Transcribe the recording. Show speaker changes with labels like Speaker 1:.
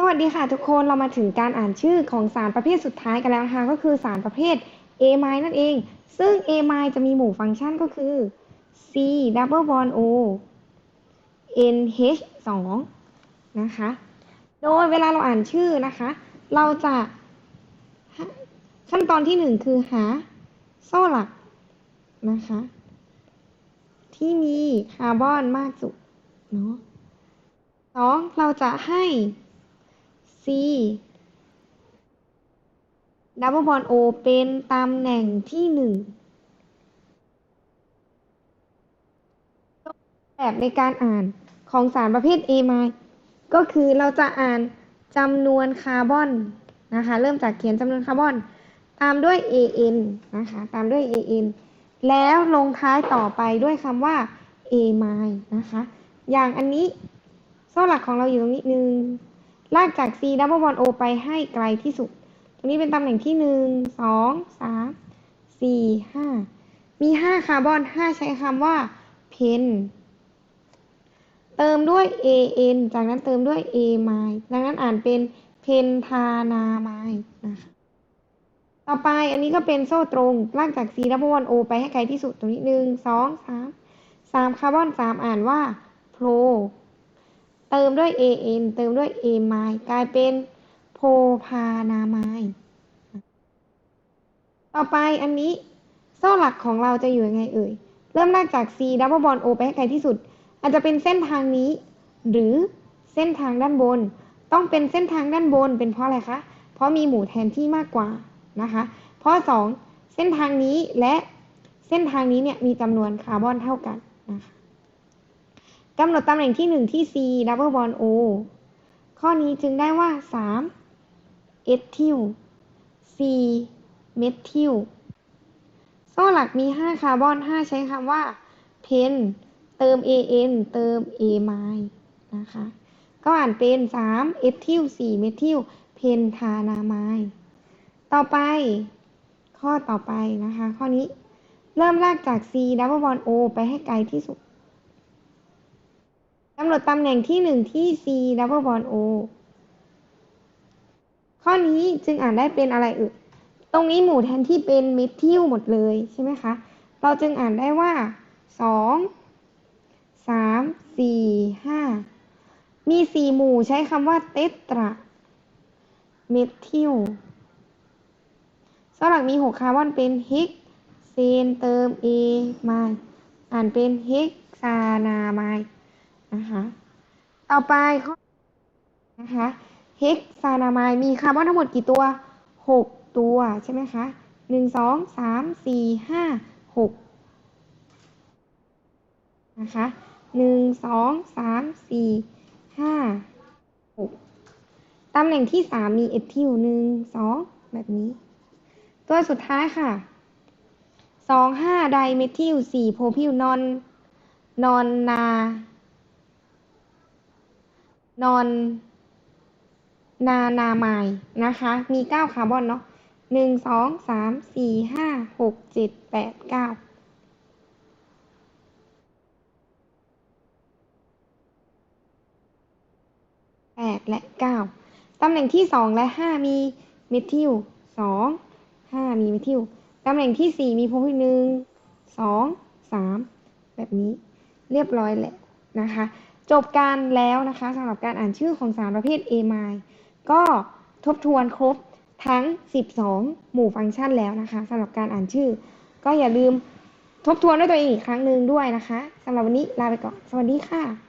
Speaker 1: สวัสดีค่ะทุกคนเรามาถึงการอ่านชื่อของสารประเภทสุดท้ายกันแล้วนะคะก็คือสารประเภท A ไมนั่นเอง ซึ่ง A ไมจะมีหมู่ฟังก์ชันก็คือ C double bond O NH 2นะคะ โดยเวลาเราอ่านชื่อนะคะ เราจะขั้นตอนที่หนึ่งคือหาโซ่หลักนะคะ ที่มีคาร์บอนมากสุดเนาะสองเราจะให้ C double bond O เป็นตำแหน่งที่หนึ่งแบบในการอ่านของสารประเภท A ไมก็คือเราจะอ่านจำนวนคาร์บอนนะคะ เริ่มจากเขียนจำนวนคาร์บอน ตามด้วย AN นะคะ ตามด้วย AN แล้วลงท้ายต่อไปด้วยคำว่า A ไมนะคะ อย่างอันนี้โซ่หลักของเราอยู่ตรงนี้หนึ่ง ลากจาก C double bond O ไปให้ไกลที่สุด ตรงนี้เป็นตำแหน่งที่หนึ่งสองสามสี่ห้ามีห้าคาร์บอนห้าใช้คำว่าเพนเติมด้วย AN จากนั้นเติมด้วย A ไมดังนั้นอ่านเป็นเพนทานาไมนะคะ ต่อไปอันนี้ก็เป็นโซ่ตรง ลากจาก C double bond O ไปให้ไกลที่สุด ตรงนี้หนึ่งสองสามสามคาร์บอนสามอ่านว่าโพร เติมด้วย an เติมด้วย a ไมกลายเป็นโพพานามายต่อไปอันนี้โซ่หลักของเราจะอยู่ยังไงเอ่ย เริ่มแรกจาก c double bond o ไปให้ไกลที่สุด อาจจะเป็นเส้นทางนี้ หรือเส้นทางด้านบน ต้องเป็นเส้นทางด้านบนเป็นเพราะอะไรคะ เพราะมีหมู่แทนที่มากกว่านะคะเพราะสองเส้นทางนี้และเส้นทางนี้เนี่ยมีจำนวนคาร์บอนเท่ากันนะคะ กำหนดตำแหน่งที่ 1 ที่ C double bond O ข้อนี้จึงได้ว่า3เอทิล C เมทิลโซ่หลักมี 5 คาร์บอน 5 ใช้คำว่าเพนเติม AN เติม A ไมนะคะ ก็อ่านเป็น3เอทิล4เมทิลเพนทานามายต่อไป ข้อต่อไปนะคะ ข้อนี้เริ่มลากจาก C double bond O ไปให้ไกลที่สุด กำหนดตำแหน่งที่1ที่ C double bond O ข้อนี้จึงอ่านได้เป็นอะไรเอ่ยตรงนี้หมู่แทนที่เป็นเมทิลหมดเลยใช่ไหมคะ เราจึงอ่านได้ว่า 2 3 4 5 มี 4 หมู่ใช้คำว่าเตตราเมทิลสลักมี 6 คาร์บอนเป็นเฮกเซนเติม A มา อ่านเป็นเฮกซานาไมา นะคะต่อไปข้อนะคะเฮกซานามายมีคาร์บอนทั้งหมดกี่ตัว 6 ตัวใช่ไหมคะ 1 2 3 4 5 6 นะคะ 1 2 3 4 5 6 ตำแหน่งที่ 3 มีเอทิล1 2 แบบนี้ ตัวสุดท้ายค่ะ 2 5 ไดเมทิล4โพพิลนอนนอนนา นอนนานาไมนะคะ มีเก้าคาร์บอนเนาะหนึ่งสองสามสี่ห้าหกเจ็ดแปดเก้าแปดและเก้าตำแหน่งที่สองและห้ามีเมทิลสองห้ามีเมทิลตำแหน่งที่สี่มีโพลิหนึ่งสองสามแบบนี้เรียบร้อยแหละนะคะ จบการแล้วนะคะสำหรับการอ่านชื่อของสารประเภท A m i ก็ทบทวนครบทั้ง 12 หมู่ฟังก์ชันแล้วนะคะสำหรับการอ่านชื่อ ก็อย่าลืมทบทวนด้วยตัวเองอีกครั้งหนึ่งด้วยนะคะสำหรับวันนี้ลาไปก่อน สวัสดีค่ะ